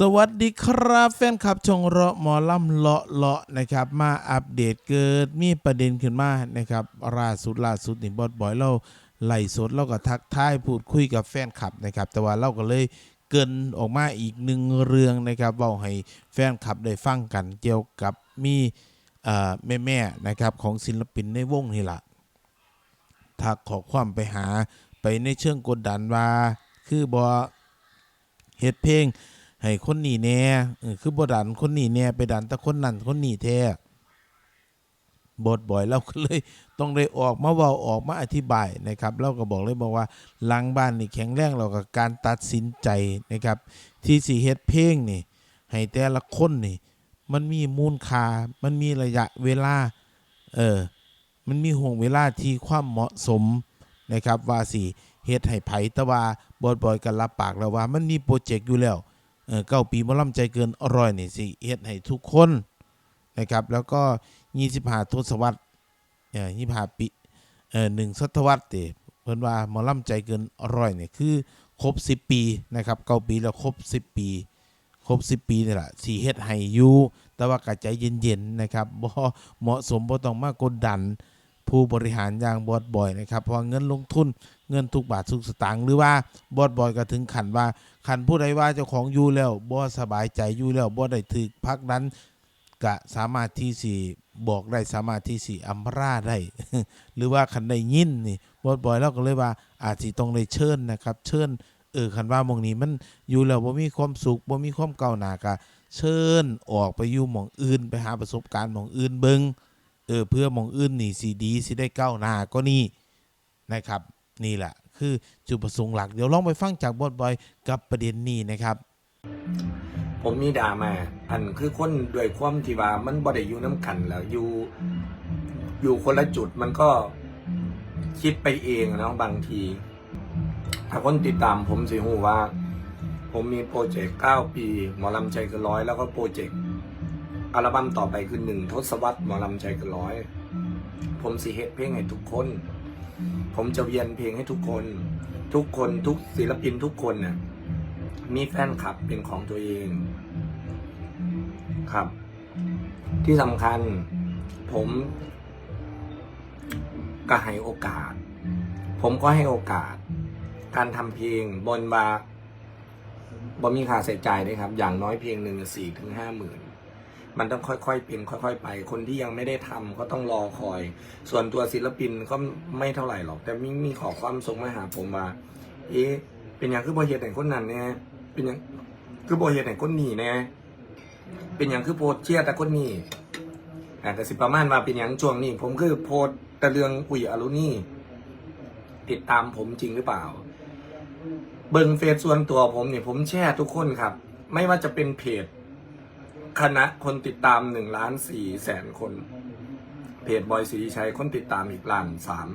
สวัสดีครับแฟนคลับชงเราะหมอลำเลาะเลาะนะครับ มาอัปเดตเกิดมีประเด็นขึ้นมานะครับล่าสุดล่าสุดนี่บอสบอยเราไล่สดเราก็ทักทายพูดคุยกับแฟนคลับนะครับ แต่ว่าเราก็เลยเกินออกมาอีกหนึ่งเรื่องนะครับเว้าให้แฟนคลับได้ฟังกันเกี่ยวกับมีเอ่แม่นะครับของศิลปินในวงนี่แหละทักขอความไปหาไปในเชิงกดดันว่าคือบอเฮ็ดเพลง ให้คนนี้แน่คือบดันคนนี้แน่ไปดันแต่คนนั้นคนนี้แท้บทบ่อยเราก็เลยต้องได้ออกมาเว้าออกมาอธิบายนะครับ เราก็บอกเลยบอกว่าหลังบ้านนี่แข็งแรงเรากับการตัดสินใจนะครับ ที่สีเฮ็ดเพลงนี่ ให้แต่ละคนนี่ มันมีมูลค่ามันมีระยะเวลาเออมันมีห่วงเวลาที่ความเหมาะสมนะครับ ว่าสิเฮ็ดให้ไผแต่ว่าบอดบอยกันรับปากแล้วว่า มันมีโปรเจกต์อยู่แล้ว เก้าปีหมอลำใจเกินอร่อยนี่สิเฮ็ดให้ทุกคนนะครับ แล้วก็25ทศวรรษเอ่อ25ปีเอ่อหนึ่งศตวรรษเติเพิ่นว่าหมอลำใจเกินอร่อยเนี่ยคือครบ10ปีนะครับเก้าปีแล้วครบ10ปีครบ10ปีนี่แหละสีเฮ็ดให้อยู่แต่ว่ากระใจเย็นๆนะครับบ่เหมาะสมบ่ต้องมากดดัน ผู้บริหารอย่างบอดบอยนะครับเพราะเงินลงทุนเงินทุกบาททุกสตางค์หรือว่าบอดบอยก็ถึงขันว่าขันผู้ใดว่าเจ้าของอยู่แล้วบ่สบายใจอยู่แล้วบ่ได้ถึกพักนั้นก็สามารถที่สิบอกได้สามารถที่สิอำราได้ หรือว่าคันได้ยินนี่บอดบอยเราก็เลยว่าอาจสิต้องได้เชิญนะครับเชิญเออคันว่ามองนี้มันอยู่แล้วบ่มีความสุขบ่มีความก้าวหน้าก็เชิญออกไปอยู่หมองอื่นไปหาประสบการณ์หมองอื่นเบิง เออเพื่อมองอื่นนี่สีดีสิได้ก้าวหน้าก็นี่นะครับ นี่แหละคือจุดประสงค์หลัก เดี๋ยวลองไปฟังจากบอดบอยกับประเด็นนี้นะครับผมมีด่ามา อันคือคนด้วยความที่ว่ามันบ่ได้อยู่น้ำกันแล้วอยู่อยู่คนละจุดมันก็คิดไปเองนะบางที ถ้าคนติดตามผมสิหูว่า ผมมีโปรเจกต์9ปี หมอลำใจเกันร้อยแล้วก็โปรเจกต์ อัลบั้มต่อไปคือหนึ่งทศวรรษหมอลำใจกันร้อย ผมสิเฮ็ดเพลงให้ทุกคน ผมจะเวียนเพลงให้ทุกคน ทุกคนทุกศิลปินทุกคนเนี่ยมีแฟนคลับเป็นของตัวเองครับ ที่สำคัญ ผมก็ให้โอกาส ผมก็ให้โอกาส การทำเพลงบนบาบ่มีค่าใส่ใจด้วยครับ อย่างน้อยเพลงหนึ่งสี่ถึงห้าหมื่น มันต้องค่อยๆเป็นค่อยๆไป คนที่ยังไม่ได้ทำก็ต้องรอคอย ส่วนตัวศิลปินก็ไม่เท่าไหร่หรอก แต่มีมีขอความส่งมาหาผมว่าเอ๊ะเป็นอย่างคือบอเหตุแห่งคนนั้นเนี่ยเป็นอย่างคือบอเหตุแห่งคนนี้เนี่ยเป็นอย่างคือโพสเชียร์แต่คนนี้อ่าแต่สิประมาณว่าเป็นอย่างช่วงนี้ ผมคือโพสต์แต่เรื่องอุ๋ยอรุนี่ติดตามผมจริงหรือเปล่า เบิงเฟซส่วนตัวผมเนี่ยผมแชร์ทุกคนครับ ไม่ว่าจะเป็นเพจ คณะคนติดตามหนึ่งล้านสี่แสนคน เพจบอยสีชัยคนติดตามอีกล้านสาม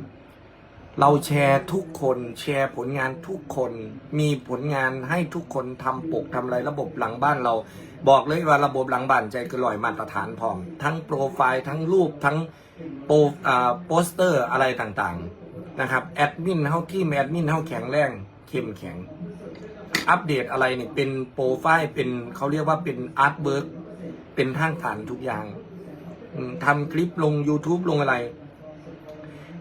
เราแชร์ทุกคนแชร์ผลงานทุกคนมีผลงานให้ทุกคนทำปกทำอะไรระบบหลังบ้านเรา บอกเลยว่าระบบหลังบ้านใจเกนลอยมาตรฐานพร้อม ทั้งโปรไฟล์ทั้งรูปทั้งโปรอ่าโปสเตอร์อะไรต่างๆนะครับแอดมินเท่าที่แอดมินเท่าแข็งแรงเข้มแข็ง อัปเดตอะไรเนี่ยเป็นโปรไฟล์เป็นเขาเรียกว่าเป็นอาร์ตเวิร์ก เป็นทางฐานทุกอย่างทำคลิปลง YouTube ลงอะไร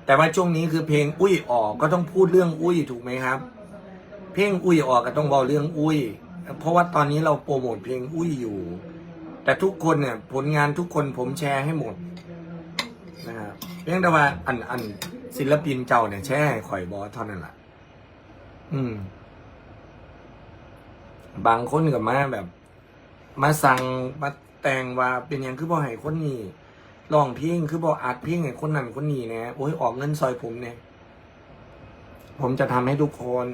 แต่ว่าช่วงนี้คือเพลงอุ้ยออกก็ต้องพูดเรื่องอุ้ยถูกไหมครับ เพลงอุ้ยออกก็ต้องบอกเรื่องอุ้ย เพราะว่าตอนนี้เราโปรโมทเพลงอุ้ยอยู่ แต่ทุกคนเนี่ยผลงานทุกคนผมแชร์ให้หมดนะครับเพียงแต่ว่าอันอันศิลปินเจ้าเนี่ยแชร์ให้ข่อยบอสเท่านั้นแหละอืม บางคนกับมาแบบ มาสั่งมา แต่งว่าเป็นอย่างคือบ่ให้คนนี้ร้องเพลงคือบ่อัดเพลงให้คนนั้นคนนี้นะโอ้ยออกเงินซอยผมเนี่ยผมจะทำให้ทุกคน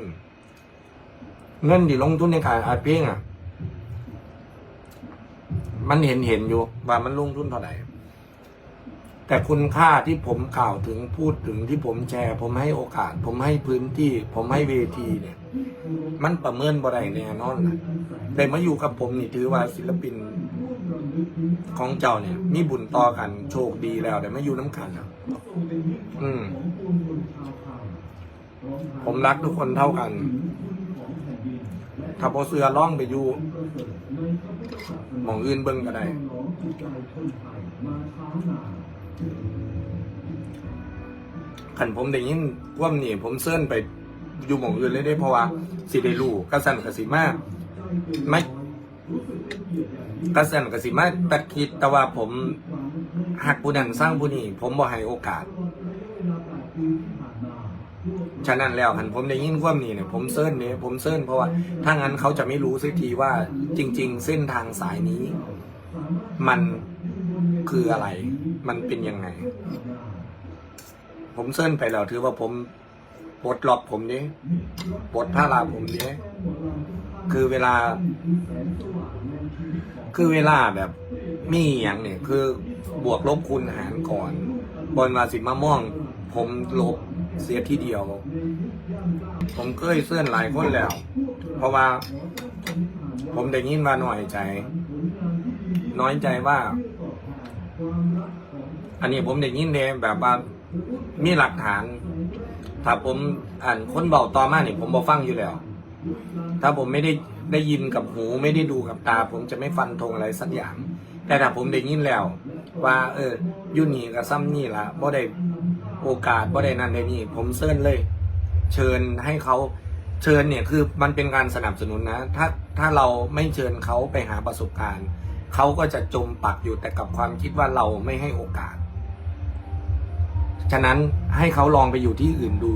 เงินที่ลงทุนในการอัดเพลงอะ มันเห็นเห็นอยู่ ว่ามันลงทุนเท่าไหร่แต่คุณค่าที่ผมกล่าวถึงพูดถึงที่ผมแชร์ ผมให้โอกาส ผมให้พื้นที่ ผมให้เวทีเนี่ย มันประเมินบ่ได้แน่นอนนะได้มาอยู่กับผมนี่ถือว่าศิลปิน ของเจ้าเนี่ย มีบุญต่อกันโชคดีแล้วแต่ไมาอยู่น้ำกันอะอืม ผมรักทุกคนเท่ากัน ถ้าพอเสือล่องไปอยู่หมองอื่นเบิ่งก็ได้ขันผมได้ยินว่านี่ผมเซิ่นไปอยู่หมองอื่นเลยได้เพราะว่าสิได้รู้กระสันกระสิมากไม่ กระสันกระสิมาตัดคิดแต่ว่าผมหักผู้นั้นสร้างผู้นี้ผมบ่ให้โอกาส ฉะนั้นแล้วหันผมได้ยินความนี้เนี่ยผมเซิร์นเนี่ยผมเซิร์นเพราะว่าถ้างั้นเขาจะไม่รู้สักทีว่าจริง ๆ เส้นทางสายนี้ มันคืออะไร มันเป็นยังไง ผมเซิร์นไปแล้วถือว่าผมปลดล็อกผมนี้ปลดผ้าลาผมนี้ คือเวลา คือเวลาแบบมีอย่างเนี่ย คือบวกลบคูณหารก่อน บนมาสิมาม่องผมลบเสียทีเดียว ผมเคยเสื่อนหลายคนแล้ว เพราะว่า ผมได้ยินมาหน่อยใจ น้อยใจว่า อันนี้ผมได้ยินเดแบบว่ามีหลักฐาน ถ้าผมอ่านคนเบาต่อมาเนี่ยผมบอฟังอยู่แล้ว ถ้าผมไม่ได้ได้ยินกับหูไม่ได้ดูกับตา ผมจะไม่ฟันธงอะไรสักอย่าง แต่ถ้าผมได้ยินแล้ว ว่า เออยุ่นี่กับซ้ำนี่ละบ่ได้โอกาสบ่ได้นั่นได้นี่ ผมเชิญเลย เชิญให้เขาเชิญเนี่ยคือมันเป็นการสนับสนุนนะ ถ้าถ้าเราไม่เชิญเขาไปหาประสบการณ์เขาก็จะจมปักอยู่แต่กับความคิดว่าเราไม่ให้โอกาส ฉะนั้นให้เขาลองไปอยู่ที่อื่นดู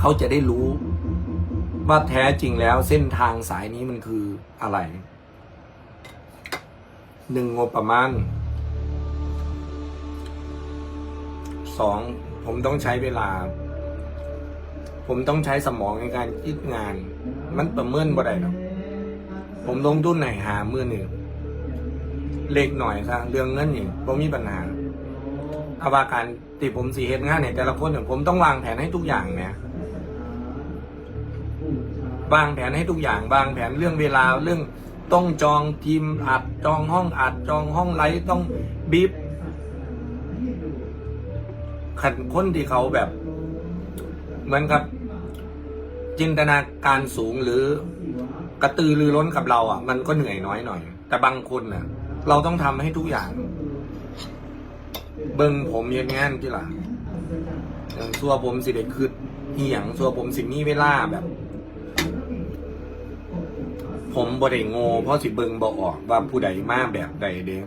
เขาจะได้รู้ ว่าแท้จริงแล้วเส้นทางสายนี้มันคืออะไรหนึ่งงบประมาณสองผมต้องใช้เวลา ผมต้องใช้สมองในการคิดงาน มันประเมินบ่ได้หรอกผมลงทุนไหนหามือหนึ่งเล็กหน่อยซะเรื่องเงินนี่ผมมีปัญหาอาว่าการที่ผมสีเฮ็ดงานเนี่ยแต่ละคนเนี่ยผมต้องวางแผนให้ทุกอย่างเนี่ย วางแผนให้ทุกอย่างวางแผนเรื่องเวลาเรื่องต้องจองทีมอัดจองห้องอัดจองห้องไลฟ์ต้องบีบขันคนที่เขาแบบ เหมือนกับ จินตนาการสูงหรือกระตือรือร้นกับเราอะ มันก็เหนื่อยน้อยหน่อย แต่บางคนน่ะ เราต้องทำให้ทุกอย่าง เบิ่งผมย็นงานที่ล่ะอย่างซัวผมสิเด็กคือเหี่ยงซัวผมสิมีเวลาแบบ ผมบ่ได้โง่เพราะสิเบิงบ่ออกว่าผู้ใดมาแบบใดเด้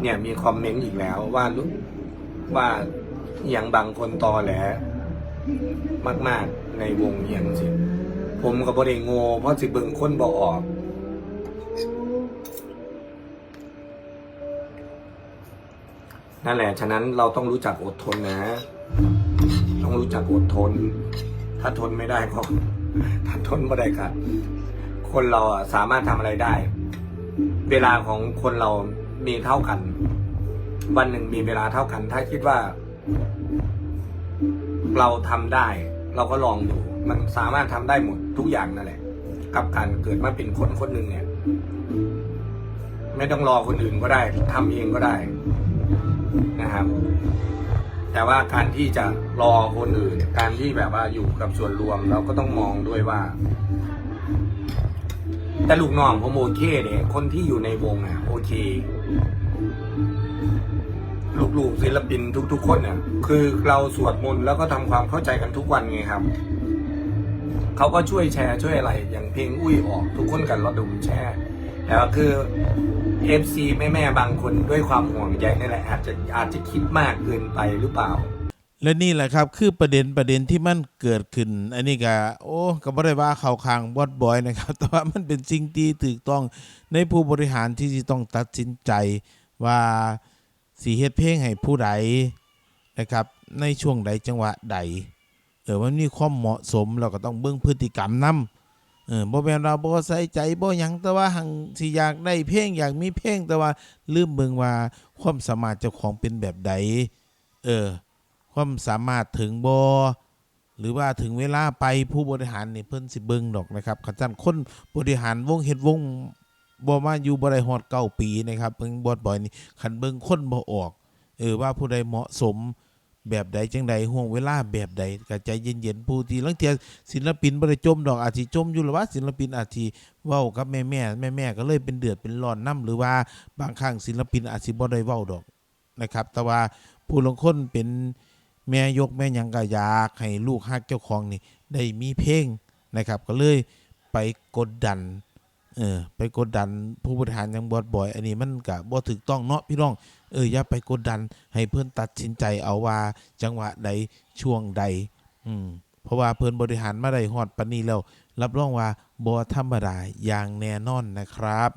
เนี่ยมีคอมเมนต์อีกแล้วว่ารู้ว่าอย่างบางคนตอแหลมาก ๆ ในวงเอียงสิ ผมก็บ่ได้โง่เพราะสิเบิงคนบ่ออก นั่นแหละ ฉะนั้นเราต้องรู้จักอดทนนะ ต้องรู้จักอดทน ถ้าทนไม่ได้ก็ถ้าทนไม่ได้ก็ คนเราอะสามารถทำอะไรได้ เวลาของคนเรามีเท่ากัน วันหนึ่งมีเวลาเท่ากัน ถ้าคิดว่า เราทำได้ เราก็ลองดูมันสามารถทำได้หมดทุกอย่างนั่นแหละ กับการเกิดมาเป็นคนคนหนึ่งเนี่ย ไม่ต้องรอคนอื่นก็ได้ทำเองก็ได้นะครับ แต่ว่าการที่จะรอคนอื่น การที่แบบว่าอยู่กับส่วนรวม เราก็ต้องมองด้วยว่า แต่ลูกน้องผมโอเคเนี่ยคนที่อยู่ในวงอะ โอเค ลูกๆศิลปินทุก ๆ คนเนี่ยคือเราสวดมนต์แล้วก็ทำความเข้าใจกันทุกวันไงครับเขาก็ช่วยแชร์ช่วยอะไร อย่างเพลงอุ้ยออก ทุกคนกันระดมแชร์แต่ว่าคือเอฟซีแม่ๆบางคนด้วยความห่วงใยนี่แหละอาจจะอาจจะคิดมากเกินไปหรือเปล่า และนี่แหละครับคือประเด็นประเด็นที่มันเกิดขึ้น อันนี้ก็โอ้ก็บ่ได้ว่าเข้าข้างบอดบอยนะครับ แต่ว่ามันเป็นสิ่งที่ถูกต้องในผู้บริหารที่จะต้องตัดสินใจว่าสีเฮ็ดเพลงให้ผู้ใดนะครับ ในช่วงใดจังหวะใดเออมันมีความเหมาะสมเราก็ต้องเบิ่งพฤติกรรมนำเออบ่แม่นเราบ่ใส่ใจบ่หยังแต่ว่าหังสิอยากได้เพลงอยากมีเพลงแต่ว่าลืมเบิ่งว่าความสามารถเจ้าของเป็นแบบใดเออ ความสามารถถึงบอหรือว่าถึงเวลาไปผู้บริหารนี่เพิ่นสิเบิ่งดอกนะครับขันจันคนบริหารวงเฮ็ดวงบ่มาอยู่บ่ได้ฮอดเก้าปีนะครับเพิ่งบอดบ่อยนี่คันเบิ่งคนบ่ออกเออว่าผู้ใดเหมาะสมแบบใดจังใดห่วงเวลาแบบใดก็ใจเย็นๆผู้ที่ลังเทียศิลปินบ่ได้จมดอกอาจสิจมอยู่หรือว่าศิลปินอาจสิเว้ากับแม่ๆแม่ๆก็เลยเป็นเดือดเป็นร้อนนํหรือว่าบางครั้งศิลปินอาจสิบ่ได้เว้าดอกนะครับ แต่ว่าผู้ลางคนเป็น แม่ยกแม่ยังก็อยากให้ลูกฮักเจ้าของนี่ได้มีเพลงนะครับ ก็เลยไปกดดันเออไปกดดันผู้บริหารยังบอดบ่อย อันนี้มันก็บ่ถูกต้องเนาะพี่น้องเอออย่าไปกดดันให้เพื่อนตัดสินใจเอาว่าจังหวะใดช่วงใด อืมเพราะว่าเพิ่อนบริหารมาได้ฮอดปานนี้แล้ว รับรองว่าบ่ธรรมดาอย่างแน่นอนนะครับ